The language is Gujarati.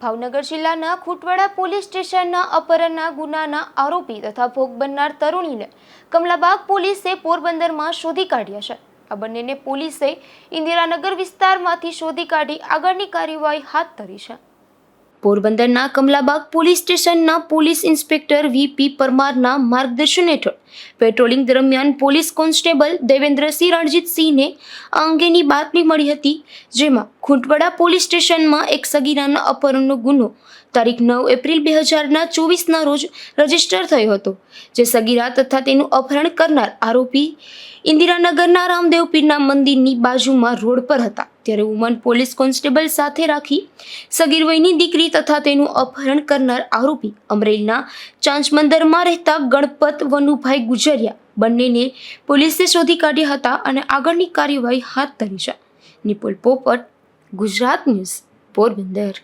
ભાવનગર જિલ્લાના ખૂટવાડા પોલીસ સ્ટેશનના અપહરણના ગુનાના આરોપી તથા ભોગ બનનાર તરુણીને કમલાબાગ પોલીસે પોરબંદરમાં શોધી કાઢ્યા છે. આ બંનેને પોલીસે ઇન્દિરાનગર વિસ્તારમાંથી શોધી કાઢી આગળની કાર્યવાહી હાથ ધરી છે. પોરબંદરના કમલાબાગ પોલીસ સ્ટેશનના પોલીસ ઇન્સ્પેક્ટર વીપી પરમારના માર્ગદર્શન હેઠળ પેટ્રોલિંગ દરમિયાન પોલીસ કોન્સ્ટેબલ દેવેન્દ્રસિંહ રણજીતસિંહને આ અંગેની બાતમી મળી હતી, જેમાં ખૂંટવાડા પોલીસ સ્ટેશનમાં એક સગીરાના અપહરણનો ગુનો તારીખ નવ એપ્રિલ બે હજારના ચોવીસના રોજ રજિસ્ટર થયો હતો, જે સગીરા તથા તેનું અપહરણ કરનાર આરોપી ઇન્દિરાનગરના રામદેવ પીરના મંદિરની બાજુમાં રોડ પર હતા. ત્યારે વુમન પોલીસ કોન્સ્ટેબલ સાથે રાખી સગીર વયની દીકરી તથા તેનું અપહરણ કરનાર આરોપી અમરેલીના ચાંચમંદરમાં રહેતા ગણપત વનુભાઈ ગુજરિયા બંનેને પોલીસે શોધી કાઢ્યા હતા અને આગળની કાર્યવાહી હાથ ધરી છે. નિપુલ પોપટ, ગુજરાત ન્યૂઝ, પોરબંદર.